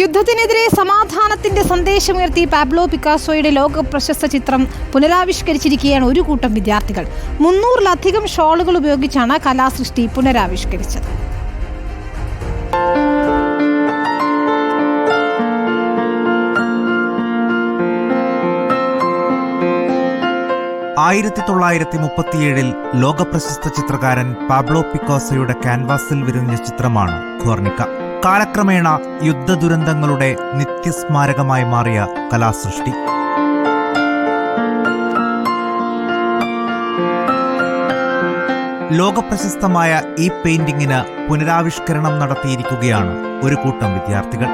യുദ്ധത്തിനെതിരെ സമാധാനത്തിന്റെ സന്ദേശമുയർത്തി പാബ്ലോ പിക്കാസോയുടെ ലോക പ്രശസ്ത ചിത്രം പുനരാവിഷ്കരിച്ചിരിക്കുകയാണ് ഒരു കൂട്ടം വിദ്യാർത്ഥികൾ. മുന്നൂറിലധികം ഷോളുകൾ ഉപയോഗിച്ചാണ് കലാസൃഷ്ടി പുനരാവിഷ്കരിച്ചത്. ആയിരത്തി തൊള്ളായിരത്തി മുപ്പത്തിയേഴിൽ ലോകപ്രശസ്ത ചിത്രകാരൻ പാബ്ലോ പിക്കോസയുടെ ക്യാൻവാസിൽ വിരിഞ്ഞ ചിത്രമാണ് ഖോർണിക്ക കാലക്രമേണ യുദ്ധദുരന്തങ്ങളുടെ നിത്യസ്മാരകമായി മാറിയ കലാസൃഷ്ടി. ലോകപ്രശസ്തമായ ഈ പെയിന്റിങ്ങിന് പുനരാവിഷ്കരണം നടത്തിയിരിക്കുകയാണ് ഒരു കൂട്ടം വിദ്യാർത്ഥികൾ.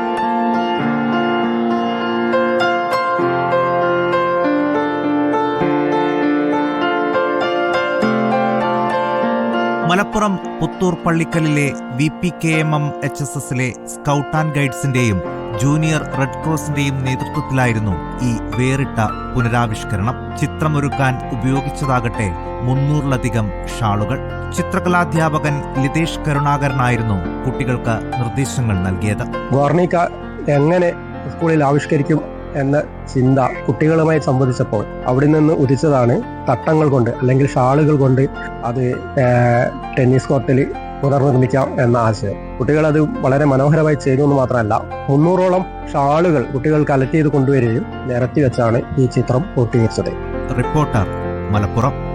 Malappuram Puthur പള്ളിക്കലിലെ V P K M M H S എസിലെ സ്കൗട്ട് ആൻഡ് ഗൈഡ്സിന്റെയും ജൂനിയർ റെഡ് ക്രോസിന്റെയും നേതൃത്വത്തിലായിരുന്നു ഈ വേറിട്ട പുനരാവിഷ്കരണം. ചിത്രമൊരുക്കാൻ ഉപയോഗിച്ചതാകട്ടെ മുന്നൂറിലധികം ഷാളുകൾ. ചിത്രകലാധ്യാപകൻ ലിതേഷ് കരുണാകരനായിരുന്നു കുട്ടികൾക്ക് നിർദ്ദേശങ്ങൾ നൽകിയത്. എങ്ങനെ സ്കൂളിൽ ആവിഷ്കരിക്കും എന്ന ചിന്ത കുട്ടികളുമായി സംവദിച്ചപ്പോൾ അവിടെ നിന്ന് ഉദിച്ചതാണ് തട്ടങ്ങൾ കൊണ്ട് അല്ലെങ്കിൽ ഷാളുകൾ കൊണ്ട് അത് ടെന്നീസ് കോർട്ടിൽ പുനർനിർമ്മിക്കാം എന്ന ആശയം. കുട്ടികൾ അത് വളരെ മനോഹരമായി ചെയ്തു എന്ന് മാത്രമല്ല മുന്നൂറോളം ഷാളുകൾ കുട്ടികൾ കലക്ട് ചെയ്ത് കൊണ്ടുവരികയും നിരത്തി വെച്ചാണ് ഈ ചിത്രം പൂർത്തീകരിച്ചത്. റിപ്പോർട്ടർ മലപ്പുറം.